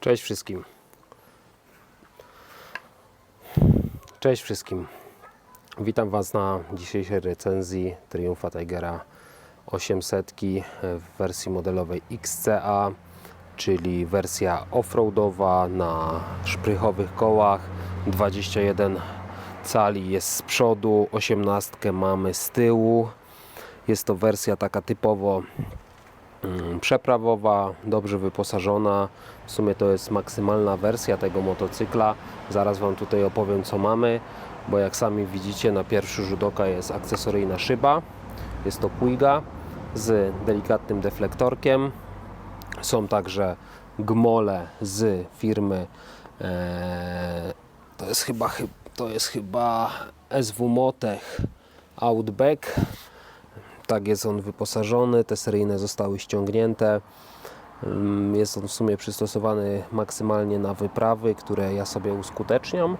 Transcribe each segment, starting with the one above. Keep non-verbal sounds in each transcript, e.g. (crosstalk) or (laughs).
Cześć wszystkim. Cześć wszystkim. Witam Was na dzisiejszej recenzji Triumfa Tigera 800 w wersji modelowej XCA, czyli wersja offroadowa na szprychowych kołach. 21 cali jest z przodu, 18 mamy z tyłu. Jest to wersja taka typowo przeprawowa, dobrze wyposażona. W sumie to jest maksymalna wersja tego motocykla. Zaraz Wam tutaj opowiem co mamy, bo jak sami widzicie na pierwszy rzut oka jest akcesoryjna szyba. Jest to Puiga z delikatnym deflektorkiem. Są także gmole z firmy e, to jest chyba chy- to jest chyba SW Motech Outback tak jest on wyposażony, te seryjne zostały ściągnięte. Ym, Jest on w sumie przystosowany maksymalnie na wyprawy, które ja sobie uskuteczniam.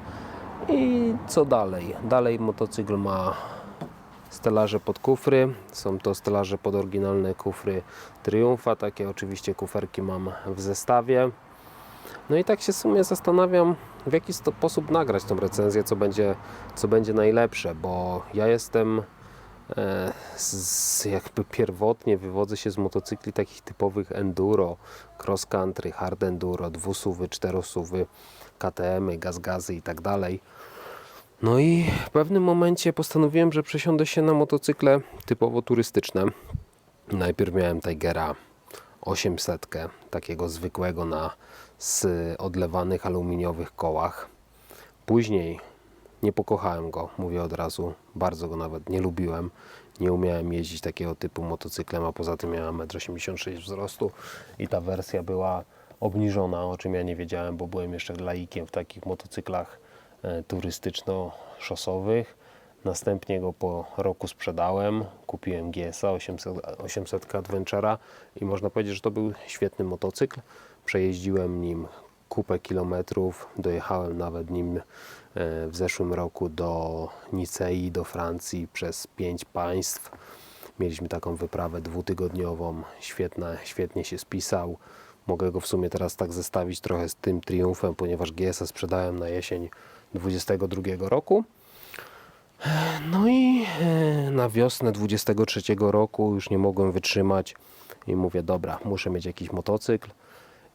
I co dalej? Dalej motocykl ma stelaże pod kufry. Są to stelaże pod oryginalne kufry Triumfa. Takie oczywiście kuferki mam w zestawie. No i tak się w sumie zastanawiam, w jaki sposób nagrać tą recenzję, co będzie, co będzie najlepsze, bo ja jestem z, jakby pierwotnie wywodzę się z motocykli takich typowych enduro, cross country, hard enduro, dwusuwy, czterosuwy, KTM, gaz-gazy i tak dalej. No i w pewnym momencie postanowiłem, że przesiądę się na motocykle typowo turystyczne. Najpierw miałem Tigera 800, takiego zwykłego na z odlewanych aluminiowych kołach. Później nie pokochałem go, mówię od razu. Bardzo go nawet nie lubiłem. Nie umiałem jeździć takiego typu motocyklem, a poza tym miałem 1,86 m wzrostu i ta wersja była obniżona, o czym ja nie wiedziałem, bo byłem jeszcze laikiem w takich motocyklach e, turystyczno-szosowych. Następnie go po roku sprzedałem, kupiłem GS-a 800, 800 Adventure'a i można powiedzieć, że to był świetny motocykl. Przejeździłem nim kupę kilometrów, dojechałem nawet nim e, w zeszłym roku do Nicei, do Francji przez pięć państw. Mieliśmy taką wyprawę dwutygodniową, świetna, świetnie się spisał. Mogę go w sumie teraz tak zestawić trochę z tym Triumfem, ponieważ GS-a sprzedałem na jesień 22 roku. No i e, na wiosnę 23 roku już nie mogłem wytrzymać i mówię, dobra, muszę mieć jakiś motocykl.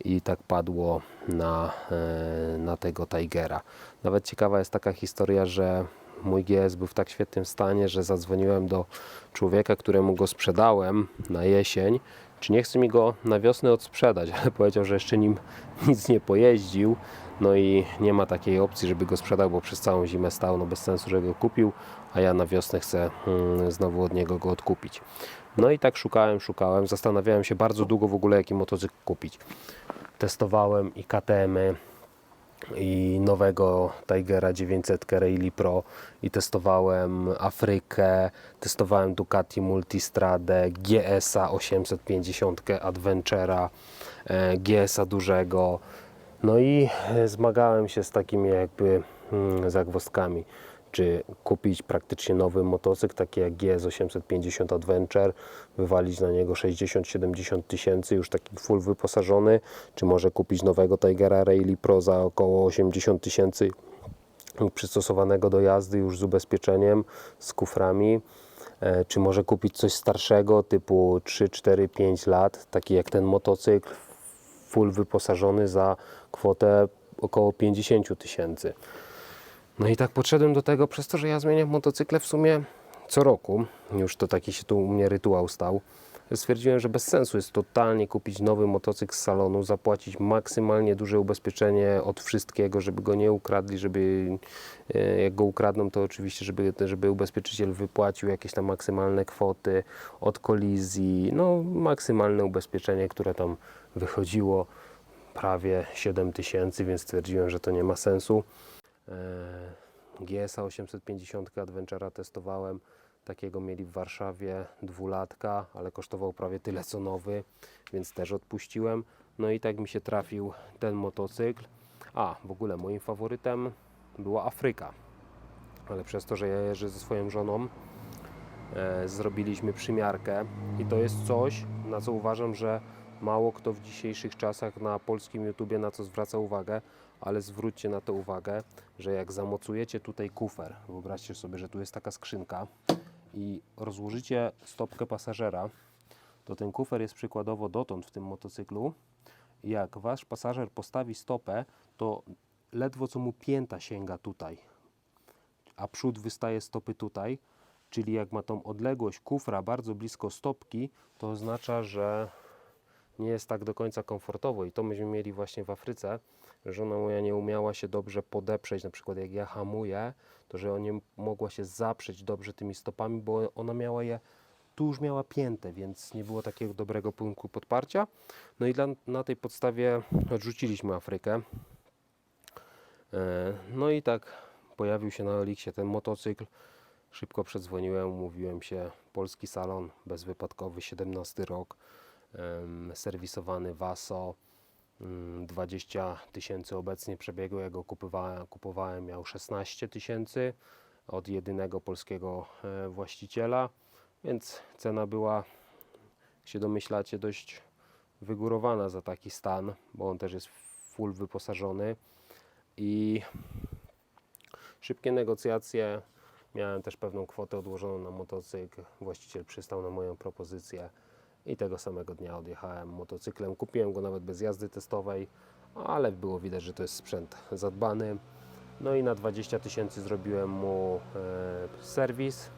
I tak padło na, e, na tego Tigera. Nawet ciekawa jest taka historia, że mój GS był w tak świetnym stanie, że zadzwoniłem do człowieka, któremu go sprzedałem na jesień, czy nie chce mi go na wiosnę odsprzedać, (laughs) ale powiedział, że jeszcze nim (laughs) nic nie pojeździł. No i nie ma takiej opcji, żeby go sprzedał, bo przez całą zimę stał, no bez sensu, że go kupił, a ja na wiosnę chcę mm, znowu od niego go odkupić. No i tak szukałem, szukałem, zastanawiałem się bardzo długo w ogóle jaki motocykl kupić. Testowałem i KTM-y, i nowego Tigera 900 Rally Pro i testowałem Afrykę, testowałem Ducati Multistradę, GS-a 850 Adventure'a, e, GS-a dużego. No i e, zmagałem się z takimi jakby mm, zagwozdkami. Czy kupić praktycznie nowy motocykl, taki jak GS 850 Adventure, wywalić na niego 60-70 tysięcy, już taki full wyposażony, czy może kupić nowego Tigera Rally Pro za około 80 tysięcy przystosowanego do jazdy już z ubezpieczeniem, z kuframi. E, Czy może kupić coś starszego, typu 3, 4, 5 lat, taki jak ten motocykl, full wyposażony za kwotę około 50 tysięcy. No i tak podszedłem do tego, przez to, że ja zmieniam motocykle w sumie co roku, już to taki się tu u mnie rytuał stał, stwierdziłem, że bez sensu jest totalnie kupić nowy motocykl z salonu, zapłacić maksymalnie duże ubezpieczenie od wszystkiego, żeby go nie ukradli, żeby e, jak go ukradną, to oczywiście, żeby, żeby ubezpieczyciel wypłacił jakieś tam maksymalne kwoty od kolizji, no maksymalne ubezpieczenie, które tam wychodziło prawie 7 tysięcy, więc stwierdziłem, że to nie ma sensu. GS-a 850 Adventure'a testowałem. Takiego mieli w Warszawie dwulatka, ale kosztował prawie tyle co nowy, więc też odpuściłem. No i tak mi się trafił ten motocykl. A, w ogóle moim faworytem była Afryka. Ale przez to, że ja jeżdżę ze swoją żoną, e, zrobiliśmy przymiarkę i to jest coś, na co uważam, że Mało kto w dzisiejszych czasach na polskim YouTubie na co zwraca uwagę, ale zwróćcie na to uwagę, że jak zamocujecie tutaj kufer, wyobraźcie sobie, że tu jest taka skrzynka i rozłożycie stopkę pasażera, to ten kufer jest przykładowo dotąd w tym motocyklu. Jak wasz pasażer postawi stopę, to ledwo co mu pięta sięga tutaj, a przód wystaje stopy tutaj, czyli jak ma tą odległość kufra bardzo blisko stopki, to oznacza, że nie jest tak do końca komfortowo i to myśmy mieli właśnie w Afryce, żona moja nie umiała się dobrze podeprzeć, na przykład jak ja hamuję, to że nie mogła się zaprzeć dobrze tymi stopami, bo ona miała je, tu już miała piętę, więc nie było takiego dobrego punktu podparcia. No i dla, na tej podstawie odrzuciliśmy Afrykę. E, No i tak pojawił się na Oliksie ten motocykl. Szybko przedzwoniłem, umówiłem się. Polski salon bezwypadkowy, 17 rok, serwisowany Vaso. mm, 20 tysięcy obecnie przebiegu. Ja go kupowałem, kupowałem miał 16 tysięcy od jedynego polskiego e, właściciela, więc cena była, jak się domyślacie, dość wygórowana za taki stan, bo on też jest full wyposażony i szybkie negocjacje. Miałem też pewną kwotę odłożoną na motocykl. Właściciel przystał na moją propozycję i tego samego dnia odjechałem motocyklem. Kupiłem go nawet bez jazdy testowej, ale było widać, że to jest sprzęt zadbany. No i na 20 tysięcy zrobiłem mu e, serwis,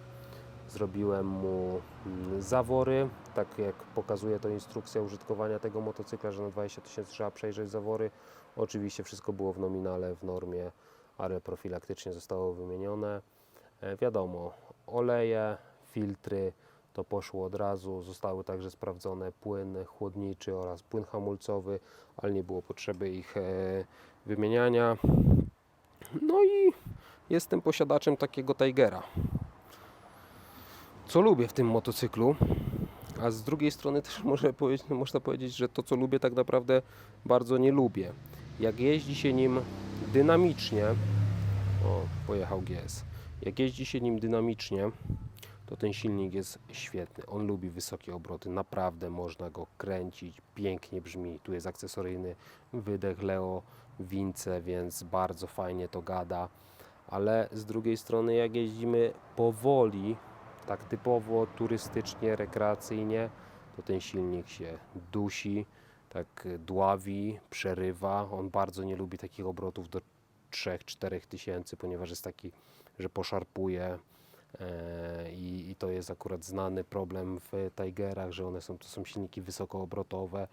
zrobiłem mu mm, zawory, tak jak pokazuje to instrukcja użytkowania tego motocykla, że na 20 tysięcy trzeba przejrzeć zawory. Oczywiście wszystko było w nominale, w normie, ale profilaktycznie zostało wymienione. E, Wiadomo, oleje, filtry, to poszło od razu. Zostały także sprawdzone płyn chłodniczy oraz płyn hamulcowy, ale nie było potrzeby ich e, wymieniania. No i jestem posiadaczem takiego Tigera. Co lubię w tym motocyklu, a z drugiej strony też (laughs) może powiedzieć, można powiedzieć, że to co lubię tak naprawdę bardzo nie lubię. Jak jeździ się nim dynamicznie, o pojechał GS, jak jeździ się nim dynamicznie, to ten silnik jest świetny. On lubi wysokie obroty, naprawdę można go kręcić, pięknie brzmi. Tu jest akcesoryjny wydech Leo Wince, więc bardzo fajnie to gada. Ale z drugiej strony, jak jeździmy powoli, tak typowo turystycznie, rekreacyjnie, to ten silnik się dusi, tak dławi, przerywa. On bardzo nie lubi takich obrotów do 3-4 tysięcy, ponieważ jest taki, że poszarpuje. E, I, I to jest akurat znany problem w Tigerach, że one są, to są silniki wysokoobrotowe.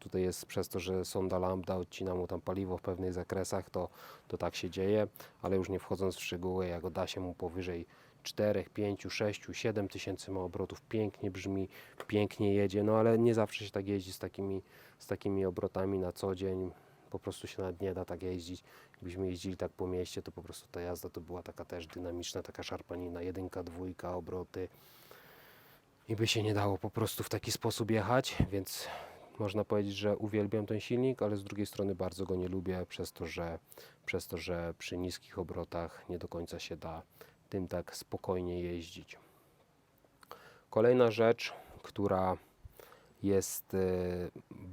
Tutaj jest przez to, że sonda lambda odcina mu tam paliwo w pewnych zakresach, to, to tak się dzieje, ale już nie wchodząc w szczegóły, jak da się mu powyżej 4, 5, 6, 7 tysięcy ma obrotów, pięknie brzmi, pięknie jedzie, no ale nie zawsze się tak jeździ z takimi, z takimi obrotami na co dzień. Po prostu się nawet nie da tak jeździć. Gdybyśmy jeździli tak po mieście, to po prostu ta jazda to była taka też dynamiczna, taka szarpanina, jedynka, dwójka, obroty. I by się nie dało po prostu w taki sposób jechać, więc można powiedzieć, że uwielbiam ten silnik, ale z drugiej strony bardzo go nie lubię przez to, że, przez to, że przy niskich obrotach nie do końca się da tym tak spokojnie jeździć. Kolejna rzecz, która jest e,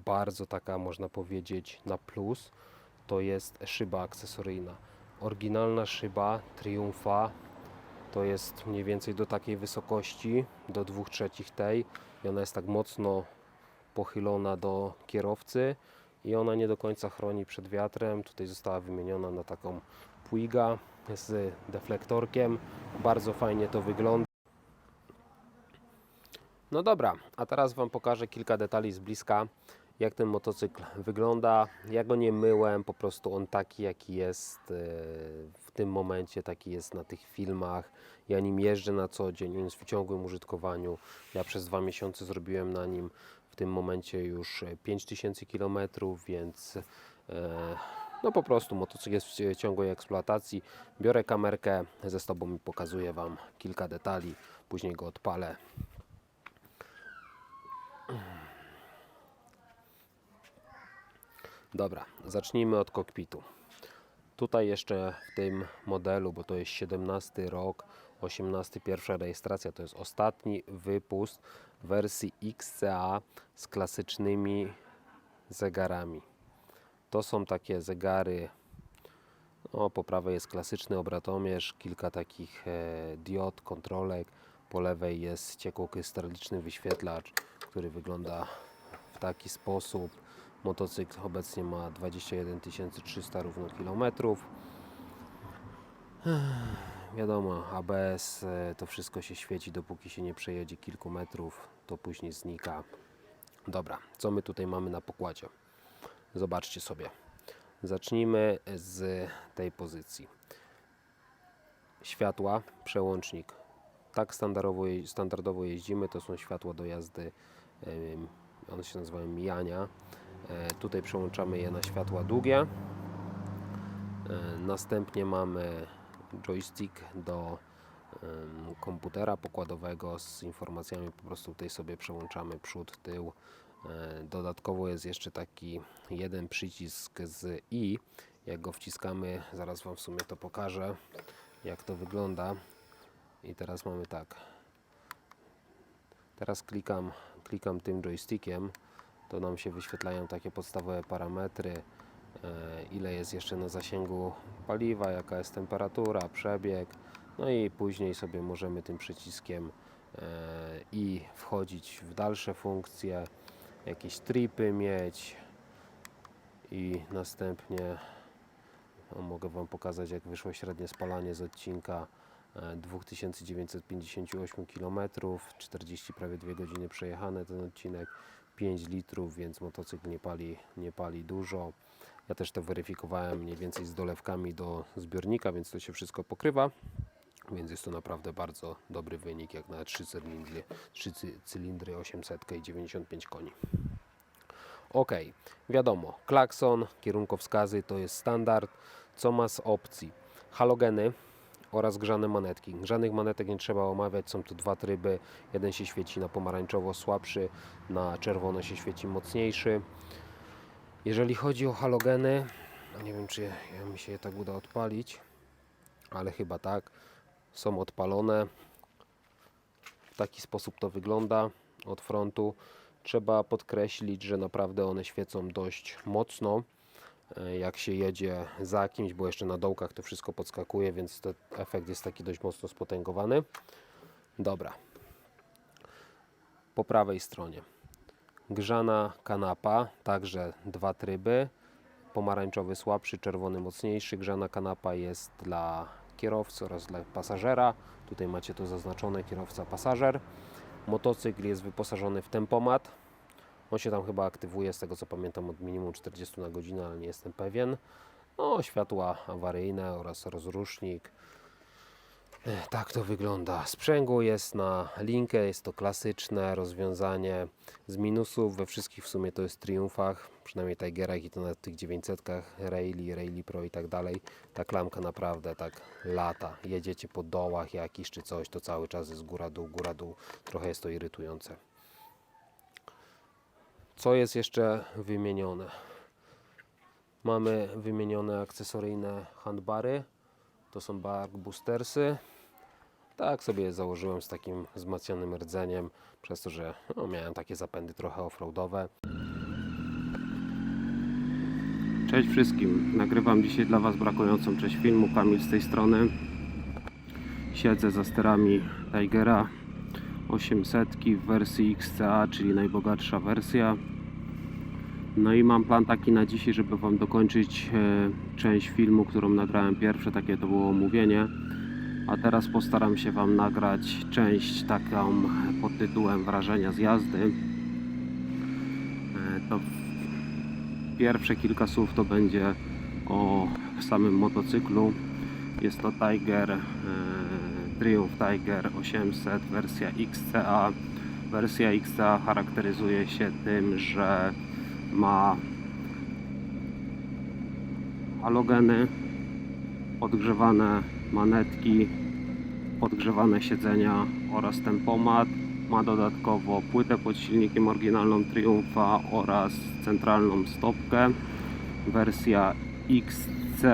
bardzo taka, można powiedzieć, na plus, to jest szyba akcesoryjna. Oryginalna szyba Triumfa to jest mniej więcej do takiej wysokości, do 2 trzecich tej i ona jest tak mocno pochylona do kierowcy i ona nie do końca chroni przed wiatrem. Tutaj została wymieniona na taką Puiga z deflektorkiem. Bardzo fajnie to wygląda. No dobra, a teraz Wam pokażę kilka detali z bliska, jak ten motocykl wygląda. Ja go nie myłem, po prostu on taki jaki jest e, w tym momencie, taki jest na tych filmach. Ja nim jeżdżę na co dzień, jest w ciągłym użytkowaniu. Ja przez dwa miesiące zrobiłem na nim w tym momencie już e, 5000 km, więc e, no po prostu motocykl jest w ciągłej eksploatacji. Biorę kamerkę ze sobą i pokazuję Wam kilka detali, później go odpalę. Dobra, zacznijmy od kokpitu. Tutaj jeszcze w tym modelu, bo to jest 17 rok, 18 pierwsza rejestracja to jest ostatni wypust wersji XCA z klasycznymi zegarami. To są takie zegary no, po prawej jest klasyczny obratomierz, kilka takich e, diod, kontrolek. Po lewej jest ciekłokrystaliczny wyświetlacz, który wygląda w taki sposób. Motocykl obecnie ma 21 300 równo kilometrów. Wiadomo, ABS e, to wszystko się świeci, dopóki się nie przejedzie kilku metrów, to później znika. Dobra, co my tutaj mamy na pokładzie? Zobaczcie sobie. Zacznijmy z tej pozycji. Światła, przełącznik. Tak standardowo, standardowo jeździmy, to są światła do jazdy, one się nazywają mijania. E, Tutaj przełączamy je na światła długie. E, Następnie mamy joystick do komputera pokładowego z informacjami. Po prostu tutaj sobie przełączamy przód, tył. E, Dodatkowo jest jeszcze taki jeden przycisk z i. Jak go wciskamy, zaraz Wam w sumie to pokażę, jak to wygląda. I teraz mamy tak. Teraz klikam, klikam tym joystickiem, to nam się wyświetlają takie podstawowe parametry, e, ile jest jeszcze na zasięgu paliwa, jaka jest temperatura, przebieg. No i później sobie możemy tym przyciskiem e, i wchodzić w dalsze funkcje, jakieś tripy mieć i następnie o, mogę Wam pokazać jak wyszło średnie spalanie z odcinka e, 2958 km, 40 prawie 2 godziny przejechane ten odcinek, 5 litrów, więc motocykl nie pali, nie pali dużo. Ja też to weryfikowałem mniej więcej z dolewkami do zbiornika, więc to się wszystko pokrywa. Więc jest to naprawdę bardzo dobry wynik, jak na 3 cylindry, 3 cy- cylindry 800 i 95 koni. Ok, wiadomo, klakson, kierunkowskazy to jest standard. Co ma z opcji? Halogeny oraz grzane manetki. Grzanych manetek nie trzeba omawiać, są tu dwa tryby. Jeden się świeci na pomarańczowo słabszy, na czerwono się świeci mocniejszy. Jeżeli chodzi o halogeny, nie wiem czy ja mi się je tak uda odpalić, ale chyba tak. Są odpalone. W taki sposób to wygląda od frontu. Trzeba podkreślić, że naprawdę one świecą dość mocno, jak się jedzie za kimś, bo jeszcze na dołkach to wszystko podskakuje, więc ten efekt jest taki dość mocno spotęgowany. Dobra. Po prawej stronie grzana kanapa, także dwa tryby. Pomarańczowy słabszy, czerwony mocniejszy. Grzana kanapa jest dla kierowcy oraz dla pasażera. Tutaj macie to zaznaczone kierowca, pasażer. Motocykl jest wyposażony w tempomat. On się tam chyba aktywuje, z tego co pamiętam, od minimum 40 na godzinę, ale nie jestem pewien. No, światła awaryjne oraz rozrusznik. Tak to wygląda. Sprzęgło jest na linkę, jest to klasyczne rozwiązanie. Z minusów we wszystkich w sumie to jest triumfach, przynajmniej Tigerach i to na tych 900 Rayleigh, Rayleigh Pro i tak dalej. Ta klamka naprawdę tak lata. Jedziecie po dołach jakiś czy coś, to cały czas jest góra dół, góra dół. Trochę jest to irytujące. Co jest jeszcze wymienione? Mamy wymienione akcesoryjne handbary. To są bark boostersy. Tak sobie założyłem z takim wzmacnianym rdzeniem, przez to, że no, miałem takie zapędy trochę offroadowe. Cześć wszystkim. Nagrywam dzisiaj dla Was brakującą część filmu. Kamil z tej strony. Siedzę za sterami Tigera 800 w wersji XCA, czyli najbogatsza wersja. No i mam plan taki na dzisiaj, żeby Wam dokończyć e, część filmu, którą nagrałem pierwsze, takie to było omówienie. A teraz postaram się Wam nagrać część taką pod tytułem Wrażenia z jazdy. E, To pierwsze kilka słów to będzie o samym motocyklu. Jest to Tiger, e, Triumph Tiger 800 wersja XCA. Wersja XCA charakteryzuje się tym, że ma halogeny, podgrzewane manetki, podgrzewane siedzenia oraz tempomat. Ma dodatkowo płytę pod silnikiem oryginalną Triumfa oraz centralną stopkę. Wersja XC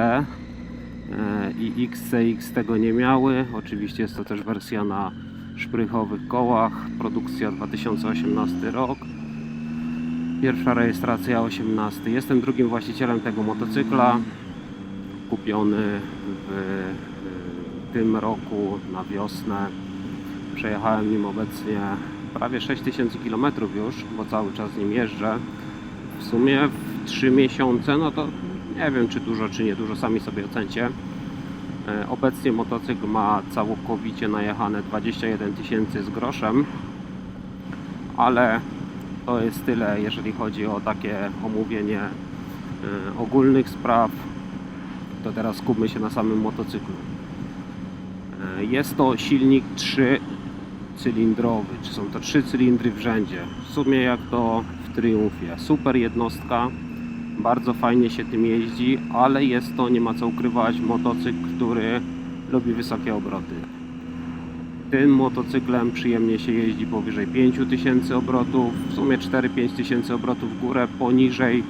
i XCX tego nie miały. Oczywiście jest to też wersja na szprychowych kołach. Produkcja 2018 rok. Pierwsza rejestracja 18. Jestem drugim właścicielem tego motocykla. Kupiony w tym roku na wiosnę. Przejechałem nim obecnie prawie 6000 km już, bo cały czas nim jeżdżę. W sumie w 3 miesiące, no to nie wiem czy dużo, czy nie dużo, sami sobie ocencie. E, Obecnie motocykl ma całkowicie najechane 21 tysięcy z groszem, ale to jest tyle, jeżeli chodzi o takie omówienie e, ogólnych spraw. To teraz skupmy się na samym motocyklu. E, Jest to silnik 3 cylindrowy, czy są to trzy cylindry w rzędzie. W sumie jak to w Triumfie. Super jednostka, bardzo fajnie się tym jeździ, ale jest to, nie ma co ukrywać, motocykl, który lubi wysokie obroty. Tym motocyklem przyjemnie się jeździ powyżej 5000 obrotów, w sumie 4-5 tysięcy obrotów w górę, poniżej,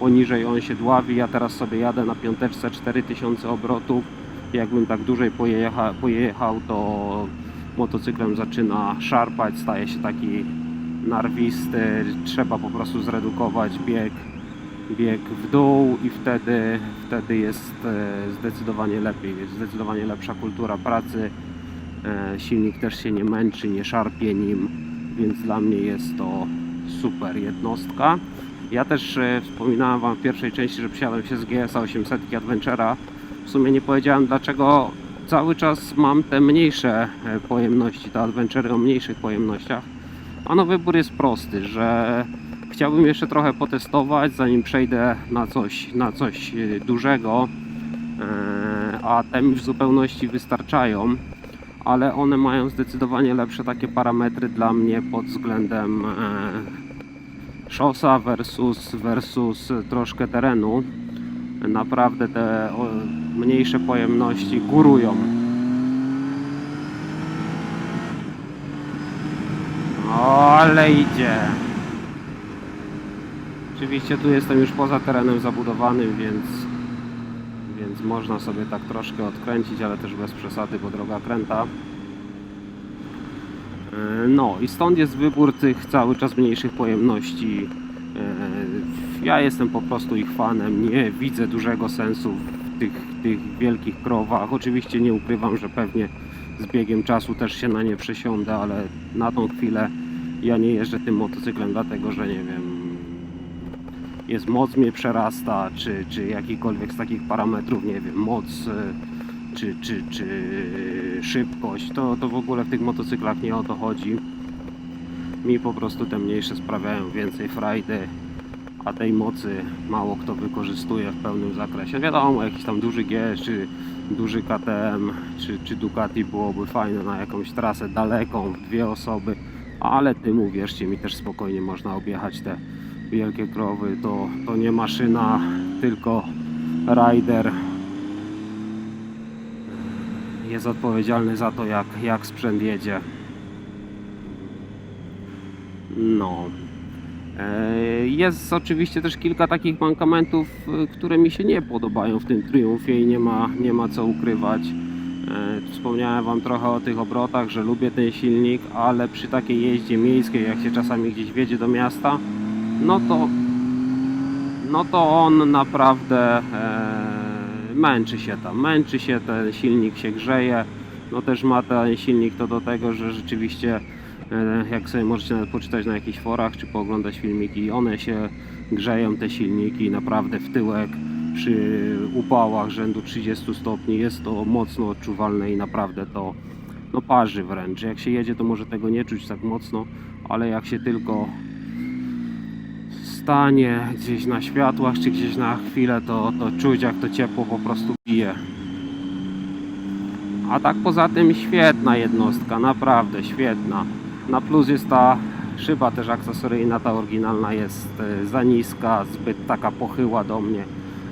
poniżej on się dławi. Ja teraz sobie jadę na piąteczce 4000 obrotów. Jakbym tak dłużej pojecha, pojechał, to motocyklem zaczyna szarpać, staje się taki narwisty, trzeba po prostu zredukować bieg, bieg w dół i wtedy, wtedy jest e, zdecydowanie lepiej, jest zdecydowanie lepsza kultura pracy. E, Silnik też się nie męczy, nie szarpie nim, więc dla mnie jest to super jednostka. Ja też e, wspominałem Wam w pierwszej części, że przysiadłem się z GS 800 Adventure'a. W sumie nie powiedziałem dlaczego cały czas mam te mniejsze pojemności, te Adventure'y o mniejszych pojemnościach. Ano wybór jest prosty, że chciałbym jeszcze trochę potestować, zanim przejdę na coś, na coś e, dużego, e, a te mi w zupełności wystarczają, ale one mają zdecydowanie lepsze takie parametry dla mnie pod względem e, szosa versus, versus troszkę terenu. Naprawdę te mniejsze pojemności górują. Ale idzie. Oczywiście tu jestem już poza terenem zabudowanym, więc, więc można sobie tak troszkę odkręcić, ale też bez przesady, bo droga kręta. E, No i stąd jest wybór tych cały czas mniejszych pojemności. E, Ja jestem po prostu ich fanem, nie widzę dużego sensu w tych, tych wielkich krowach. Oczywiście nie ukrywam, że pewnie z biegiem czasu też się na nie przesiądę, ale na tą chwilę ja nie jeżdżę tym motocyklem, dlatego że nie wiem, jest moc mnie przerasta, czy, czy jakikolwiek z takich parametrów, nie wiem, moc, y, czy, czy, czy szybkość, to, to w ogóle w tych motocyklach nie o to chodzi. Mi po prostu te mniejsze sprawiają więcej frajdy, a tej mocy mało kto wykorzystuje w pełnym zakresie. Wiadomo, jakiś tam duży G, czy duży KTM, czy, czy Ducati byłoby fajne na jakąś trasę daleką, dwie osoby, ale tym uwierzcie mi też spokojnie można objechać te wielkie krowy. To, to nie maszyna, tylko rider jest odpowiedzialny za to, jak, jak sprzęt jedzie. No. E, Jest oczywiście też kilka takich mankamentów, e, które mi się nie podobają w tym Triumfie i nie ma, nie ma co ukrywać. E, Wspomniałem Wam trochę o tych obrotach, że lubię ten silnik, ale przy takiej jeździe miejskiej, jak się czasami gdzieś wjedzie do miasta, no to, no to on naprawdę e, męczy się tam, męczy się, ten silnik się grzeje. No też ma ten silnik to do tego, że rzeczywiście e, jak sobie możecie nawet poczytać na jakichś forach czy pooglądać filmiki, one się grzeją te silniki naprawdę w tyłek przy upałach rzędu 30 stopni jest to mocno odczuwalne i naprawdę to no parzy wręcz. Jak się jedzie to może tego nie czuć tak mocno, ale jak się tylko stanie gdzieś na światłach czy gdzieś na chwilę to, to czuć jak to ciepło po prostu bije. A tak poza tym świetna jednostka, naprawdę świetna. Na plus jest ta szyba też akcesoryjna, ta oryginalna jest e, za niska, zbyt taka pochyła do mnie.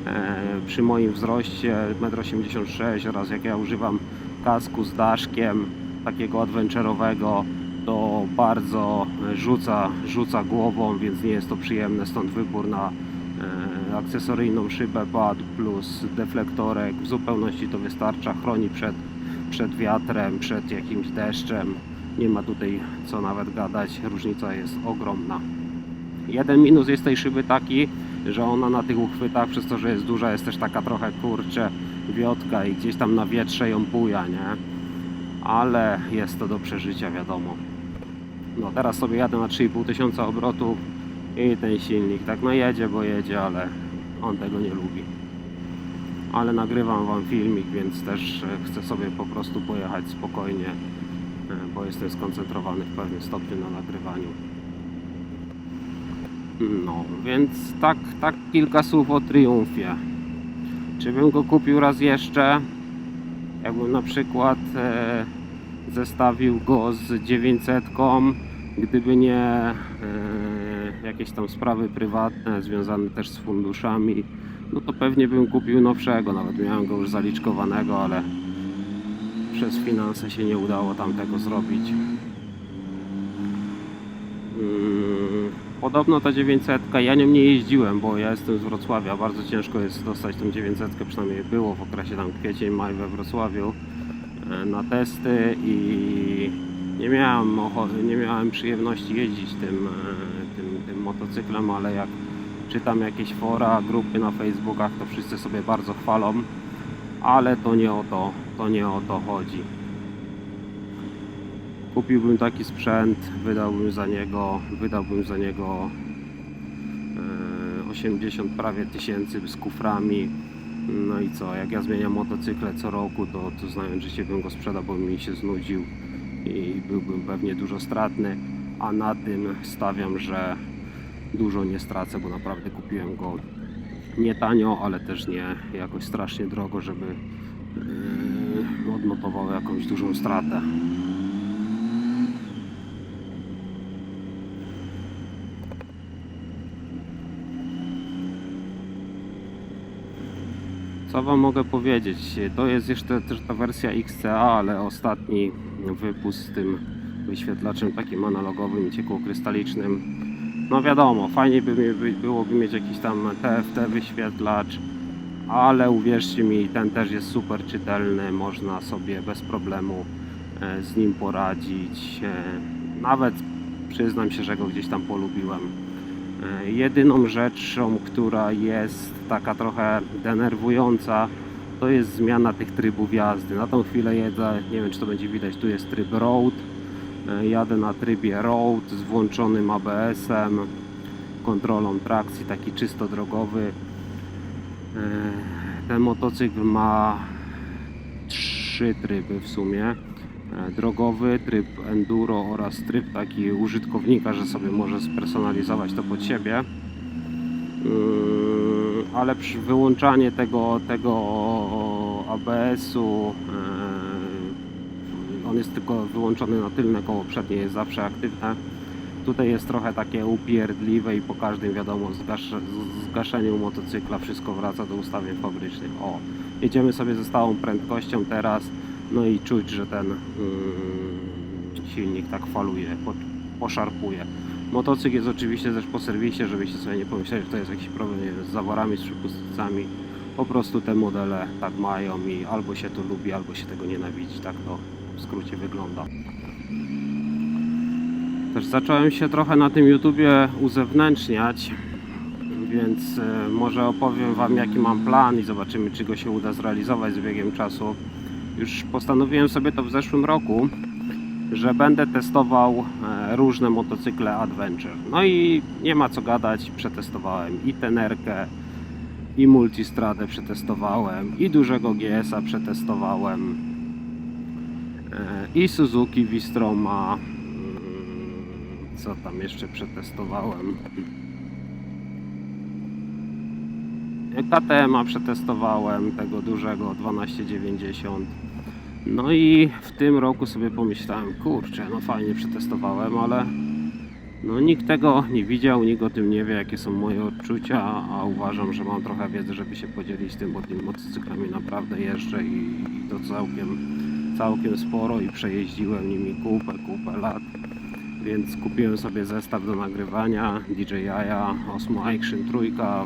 E, Przy moim wzroście 1,86 m oraz jak ja używam kasku z daszkiem takiego adventure'owego, to bardzo rzuca, rzuca głową, więc nie jest to przyjemne, stąd wybór na e, akcesoryjną szybę pad plus deflektorek. W zupełności to wystarcza. Chroni przed, przed wiatrem, przed jakimś deszczem. Nie ma tutaj co nawet gadać. Różnica jest ogromna. Jeden minus jest tej szyby taki, że ona na tych uchwytach, przez to, że jest duża, jest też taka trochę kurcze wiotka i gdzieś tam na wietrze ją buja, nie? Ale jest to do przeżycia, wiadomo. No teraz sobie jadę na 3,5 tysiąca obrotów i ten silnik tak no jedzie, bo jedzie, ale on tego nie lubi. Ale nagrywam Wam filmik, więc też e, chcę sobie po prostu pojechać spokojnie, e, bo jestem skoncentrowany w pewnym stopniu na nagrywaniu. No, więc tak, tak kilka słów o Triumfie. Czy bym go kupił raz jeszcze? Jakbym na przykład e, zestawił go z 900, gdyby nie e, jakieś tam sprawy prywatne związane też z funduszami, no to pewnie bym kupił nowszego. Nawet miałem go już zaliczkowanego, ale przez finanse się nie udało tam tego zrobić. Mm, Podobno ta 900, ja nią nie jeździłem, bo ja jestem z Wrocławia. Bardzo ciężko jest dostać tą 900, przynajmniej było w okresie tam kwiecień, maj we Wrocławiu e, na testy i nie miałem, nie miałem przyjemności jeździć tym, e, tym, tym motocyklem, ale jak czytam jakieś fora, grupy na Facebookach, to wszyscy sobie bardzo chwalą, ale to nie o to, to nie o to chodzi. Kupiłbym taki sprzęt, wydałbym za niego, wydałbym za niego e, 80 prawie tysięcy z kuframi. No i co, jak ja zmieniam motocykle co roku, to, to znając życie bym go sprzedał, bo mi się znudził i byłbym pewnie dużo stratny, a na tym stawiam, że dużo nie stracę, bo naprawdę kupiłem go nie tanio, ale też nie jakoś strasznie drogo, żeby yy, odnotował jakąś dużą stratę. Co Wam mogę powiedzieć? To jest jeszcze też ta wersja XCA, ale ostatni wypust z tym wyświetlaczem takim analogowym ciekłokrystalicznym. No wiadomo, fajnie by, byłoby mieć jakiś tam TFT wyświetlacz, ale uwierzcie mi, ten też jest super czytelny, można sobie bez problemu e, z nim poradzić. E, Nawet przyznam się, że go gdzieś tam polubiłem. E, Jedyną rzeczą, która jest taka trochę denerwująca, to jest zmiana tych trybów jazdy. Na tą chwilę jedę, nie wiem czy to będzie widać, tu jest tryb road. E, Jadę na trybie road z włączonym ABS-em, kontrolą trakcji, taki czysto drogowy. E, Ten motocykl ma trzy tryby w sumie. E, Drogowy, tryb enduro oraz tryb taki użytkownika, że sobie może spersonalizować to pod siebie. Yy, ale przy wyłączanie tego, tego ABS-u yy, on jest tylko wyłączony na tylne koło przednie jest zawsze aktywne. Tutaj jest trochę takie upierdliwe i po każdym wiadomo zgaszeniu motocykla wszystko wraca do ustawień fabrycznych. O, jedziemy sobie ze stałą prędkością teraz no i czuć, że ten yy, silnik tak faluje, po, poszarpuje Motocykl jest oczywiście też po serwisie, żebyście sobie nie pomyśleli, że to jest jakiś problem wiem, z zaworami, z przypustnicami. Po prostu te modele tak mają i albo się to lubi, albo się tego nienawidzi. Tak to w skrócie wygląda. Też zacząłem się trochę na tym YouTubie uzewnętrzniać, więc e, może opowiem Wam jaki mam plan i zobaczymy czy go się uda zrealizować z biegiem czasu. Już postanowiłem sobie to w zeszłym roku, że będę testował e, różne motocykle Adventure. No i nie ma co gadać, przetestowałem i Tenerkę, i Multistradę przetestowałem, i dużego GS-a przetestowałem, e, i Suzuki Wistroma, mm, co tam jeszcze przetestowałem. KTM-a przetestowałem, tego dużego 1290. No i w tym roku sobie pomyślałem, kurczę, no fajnie przetestowałem, ale no nikt tego nie widział, nikt o tym nie wie, jakie są moje odczucia, a uważam, że mam trochę wiedzy, żeby się podzielić tym, bo tymi motocyklami naprawdę jeżdżę i, i to całkiem, całkiem sporo i przejeździłem nimi kupę, kupę lat. Więc kupiłem sobie zestaw do nagrywania DJI Osmo Action trójka